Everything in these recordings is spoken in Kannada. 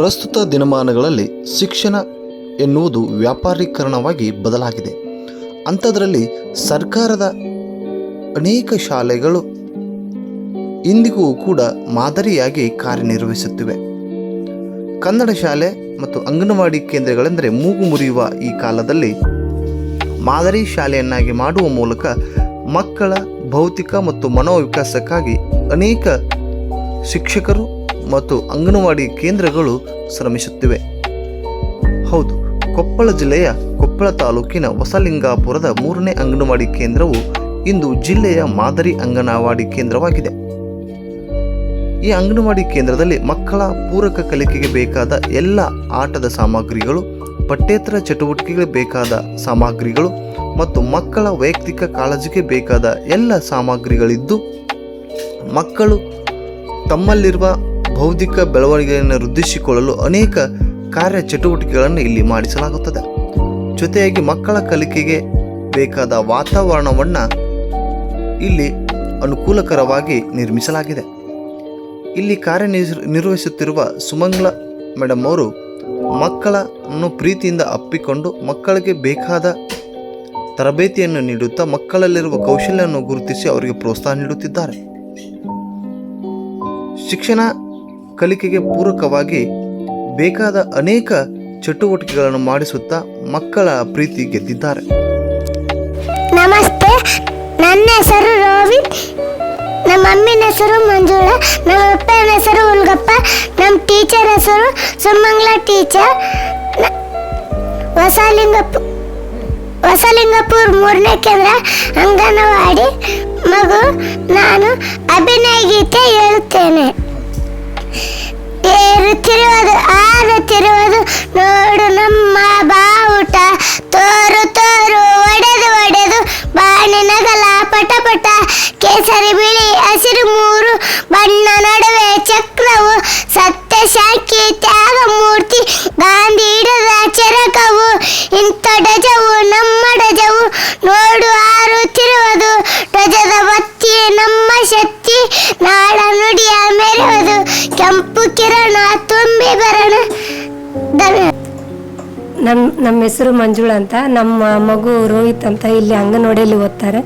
ಪ್ರಸ್ತುತ ದಿನಮಾನಗಳಲ್ಲಿ ಶಿಕ್ಷಣ ಎನ್ನುವುದು ವ್ಯಾಪಾರೀಕರಣವಾಗಿ ಬದಲಾಗಿದೆ. ಅಂಥದ್ರಲ್ಲಿ ಸರ್ಕಾರದ ಅನೇಕ ಶಾಲೆಗಳು ಇಂದಿಗೂ ಕೂಡ ಮಾದರಿಯಾಗಿ ಕಾರ್ಯನಿರ್ವಹಿಸುತ್ತಿವೆ. ಕನ್ನಡ ಶಾಲೆ ಮತ್ತು ಅಂಗನವಾಡಿ ಕೇಂದ್ರಗಳೆಂದರೆ ಮೂಗು ಮುರಿಯುವ ಈ ಕಾಲದಲ್ಲಿ ಮಾದರಿ ಶಾಲೆಯನ್ನಾಗಿ ಮಾಡುವ ಮೂಲಕ ಮಕ್ಕಳ ಭೌತಿಕ ಮತ್ತು ಮನೋವಿಕಾಸಕ್ಕಾಗಿ ಅನೇಕ ಶಿಕ್ಷಕರು ಮತ್ತು ಅಂಗನವಾಡಿ ಕೇಂದ್ರಗಳು ಶ್ರಮಿಸುತ್ತಿವೆ. ಹೌದು, ಕೊಪ್ಪಳ ಜಿಲ್ಲೆಯ ಕೊಪ್ಪಳ ತಾಲೂಕಿನ ಹೊಸಲಿಂಗಾಪುರದ ಮೂರನೇ ಅಂಗನವಾಡಿ ಕೇಂದ್ರವು ಇಂದು ಜಿಲ್ಲೆಯ ಮಾದರಿ ಅಂಗನವಾಡಿ ಕೇಂದ್ರವಾಗಿದೆ. ಈ ಅಂಗನವಾಡಿ ಕೇಂದ್ರದಲ್ಲಿ ಮಕ್ಕಳ ಪೂರಕ ಕಲಿಕೆಗೆ ಬೇಕಾದ ಎಲ್ಲ ಆಟದ ಸಾಮಗ್ರಿಗಳು, ಪಠ್ಯೇತರ ಚಟುವಟಿಕೆಗಳಿಗೆ ಬೇಕಾದ ಸಾಮಗ್ರಿಗಳು ಮತ್ತು ಮಕ್ಕಳ ವೈಯಕ್ತಿಕ ಕಾಳಜಿಗೆ ಬೇಕಾದ ಎಲ್ಲ ಸಾಮಗ್ರಿಗಳಿದ್ದು, ಮಕ್ಕಳು ತಮ್ಮಲ್ಲಿರುವ ಬೌದ್ಧಿಕ ಬೆಳವಣಿಗೆಯನ್ನು ವೃದ್ಧಿಸಿಕೊಳ್ಳಲು ಅನೇಕ ಕಾರ್ಯ ಚಟುವಟಿಕೆಗಳನ್ನು ಇಲ್ಲಿ ಮಾಡಿಸಲಾಗುತ್ತದೆ. ಜೊತೆಯಾಗಿ ಮಕ್ಕಳ ಕಲಿಕೆಗೆ ಬೇಕಾದ ವಾತಾವರಣವನ್ನು ಇಲ್ಲಿ ಅನುಕೂಲಕರವಾಗಿ ನಿರ್ಮಿಸಲಾಗಿದೆ. ಇಲ್ಲಿ ಕಾರ್ಯನಿರ್ ನಿರ್ವಹಿಸುತ್ತಿರುವ ಸುಮಂಗ್ಲ ಮೇಡಮ್ ಅವರು ಮಕ್ಕಳನ್ನು ಪ್ರೀತಿಯಿಂದ ಅಪ್ಪಿಕೊಂಡು ಮಕ್ಕಳಿಗೆ ಬೇಕಾದ ತರಬೇತಿಯನ್ನು ನೀಡುತ್ತಾ ಮಕ್ಕಳಲ್ಲಿರುವ ಕೌಶಲ್ಯವನ್ನು ಗುರುತಿಸಿ ಅವರಿಗೆ ಪ್ರೋತ್ಸಾಹ ನೀಡುತ್ತಿದ್ದಾರೆ. ಶಿಕ್ಷಣ ಕಲಿಕೆಗೆ ಪೂರಕವಾಗಿ ಬೇಕಾದ ಅನೇಕ ಚಟುವಟಿಕೆಗಳನ್ನು ಮಾಡಿಸುತ್ತಾ ಮಕ್ಕಳ ಪ್ರೀತಿ ಗೆದ್ದಿದ್ದಾರೆ. ನಮಸ್ತೆ. ನನ್ನ ಹೆಸರು ರವಿ ನಮ್ಮ ಅಮ್ಮಿನ ಹೆಸರು ಮಂಜುಳಾ. ನಮ್ಮ ಅಪ್ಪನ ಹೆಸರು ಉಲ್ಗಪ್ಪ ನಮ್ಮ ಟೀಚರ್ ಹೆಸರು ಸುಮಂಗ್ಲ ಟೀಚರ್. ಹೊಸಲಿಂಗಪ್ಪ ಹೊಸಲಿಂಗಪುರ್ ಮೂರನೇ ಕೇಂದ್ರ ಅಂಗನವಾಡಿ. ಮಗು, ನಾನು ಅಭಿನಯ ಗೀತೆ ಹೇಳುತ್ತೇನೆ. ಏರುತ್ತಿರುವುದು ಆರುತ್ತಿರುವುದು ನೋಡು ನಮ್ಮ ಬಾವುಟ. ತೋರು ತೋರು, ಒಡೆದು ಒಡೆದು ಬಾಣಿನಗಲ ಪಟ ಪಟ. ಕೇಸರಿ, ಬಿಳಿ, ಹಸಿರು, ಮೂರು. ಬಣ್ಣ ನಡುವೆ ಚಕ್ರವು ಸತ್ಯ ಶಾಖಿ ತ್ಯಾಗ ಮೂರ್ತಿ ಗಾಂಧಿ ಹಿಡಿದ ಹೆಸರು ಮಂಜುಳ ಅಂತ. ನಮ್ಮ ಮಗು ರೋಹಿತ್ ಅಂತ ಇಲ್ಲಿ ಅಂಗನವಾಡಿಯಲ್ಲಿ ಓದ್ತಾರೆ.